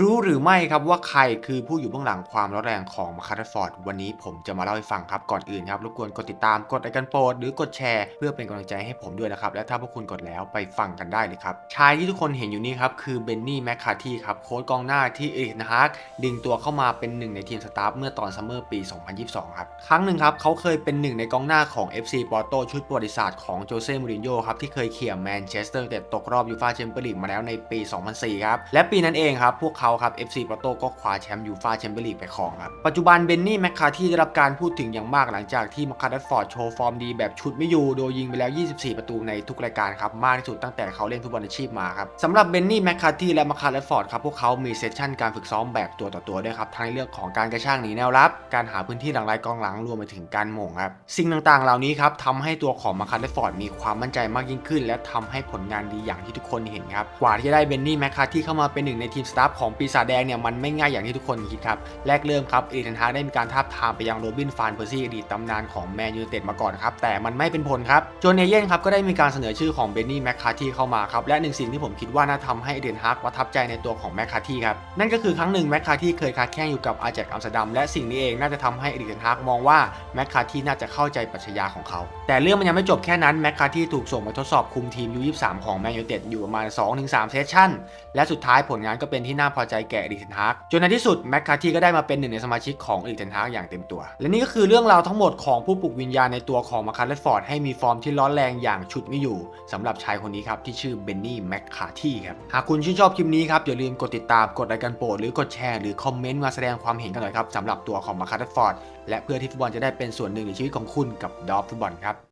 รู้หรือไม่ครับว่าใครคือผู้อยู่เบื้องหลังความร้อนแรงของมาคาร์ฟอร์ดวันนี้ผมจะมาเล่าให้ฟังครับก่อนอื่นครับรบกวนกดติดตามกดไลค์กันโปรดหรือกดแชร์เพื่อเป็นกำลังใจให้ผมด้วยนะครับ และถ้าพวกคุณกดแล้วไปฟังกันได้เลยครับชายที่ทุกคนเห็นอยู่นี่ครับคือเบนนี่แมคคาที่ครับโค้ชกองหน้าที่เอริกนะฮากดึงตัวเข้ามาเป็นหนึ่งในทีมสตาฟเมื่อตอนซัมเมอร์ปี 2022 ครับครั้งหนึ่งครับเขาเคยเป็นหนึ่งในกองหน้าของ FC ปอร์โตชุดประวัติศาสตร์ของโจเซ่มูรินโญ่ครับที่เคยเขี่ยแมนเชสเตอร์แต่ตกรอบยูฟาแชมเปี้ยนลีกมาแล้วในปี 2004 ครับและปีนั้นเองครับพวกเขาครับ FC ปอร์โตก็คว้าแชมป์ยูฟาแชมเปี้ยนลีกไปครองครับ ปัจจุบันเบนนี่แมคคาที่ได้รับการพูดถึงอย่างมากหลังจากที่มาคาร์ดฟอร์ดโชว์ฟอร์มดีแบบชุดไม่อยู่โดยยิงไปแล้ว 24 ประตูในทุกรายการครับมากที่สุดตั้งแต่เขาเล่นฟุตบอลอาชีพมาครับสำหรับเบนนี่แมคคาที่และมาคาร์ดฟอร์ดครับพวกเขามีเซสชั่นการฝึกซ้อมแบบตัวต่อตัวด้วยครับทั้งในเรื่องของการกระช่ากหนีแนวรับ การหาพื้นที่หลังไร้กองหลังรวมไปถึงการหม่งครับสิ่งต่างๆ เหล่านี้ครับทำให้ตัวของมาคาร์ดฟอร์ดมีความมั่นใจมากยิ่งขึ้น และทำให้ผลงานดีอย่างที่ทุกคนเห็นครับกว่าที่จะได้เบนนี่แมคคาที่เข้ามาเป็นหนึ่งในทีมสตาฟของปีศาจแดงเนี่ยมันไม่ง่ายอย่างที่ทุกคนคิดครับ แรกเริ่มครับเอริกเทนฮากได้มีการทาบทามไปยังโรบินฟานเพอร์ซี่อดีตตำนานของแมนยูเต็ดมาก่อนครับแต่มันไม่เป็นผลครับจนเอเย่นครับก็ได้มีการเสนอชื่อของเบนนี่แมคคาที่เข้ามาครับและหนึ่งสิ่งที่ผมคิดว่าน่าทำให้เอเทนฮาร์กประทับใจในตัวของแมคคาที่ครับนั่นก็คือครั้งหนึ่งแมคคาที่เคยค้าแข่งอยู่กับอาแจกอัมสเตอร์ดัมและสิ่งนี้เองน่าจะทำให้เอริกเทนฮาร์กมองว่าแมคคาที่น่าจะเข้าใจปรัชญาของเขา แต่เรื่องมันยังไม่จบแค่นั้นแมคคาที่ถูกส่งมาทดสอบคุมทีม U23 ของแมนยูเต็ดอยู่ประมาณ2-3เซสชั่นและสุดท้ายผลงานก็เป็นที่น่าพอใจแก่เอริกเทนฮากจนในที่สุดแมคคาที่ก็ได้มาเป็นหนึ่งในสมาชิกของเอริกเทนฮากอย่างเต็มตัว และนี่ก็คือเรื่องราวทั้งหมดของผู้ปลุกวิญญาณในตัวของมาคาร์เลฟอร์ดให้มีฟอร์มที่ร้อนแรงอย่างชุดไม่อยู่สำหรับชายคนนี้ครับที่ชื่อเบนนี่แมคคาที่ครับหากคุณชื่นชอบคลิปนี้ครับอย่าลืมกดติดตามกดไลค์กันโปรดหรือกดแชร์หรือคอมเมนต์มาแสดงความเห็นกันหน่อยครับสำหรับตัวของมาคาร์เลฟอร์ดและเพื่อที่ฟุตบอลจะได้เป็นส่วนหนึ่งในชีวิตของคุณกับดอฟฟุตบอลครับ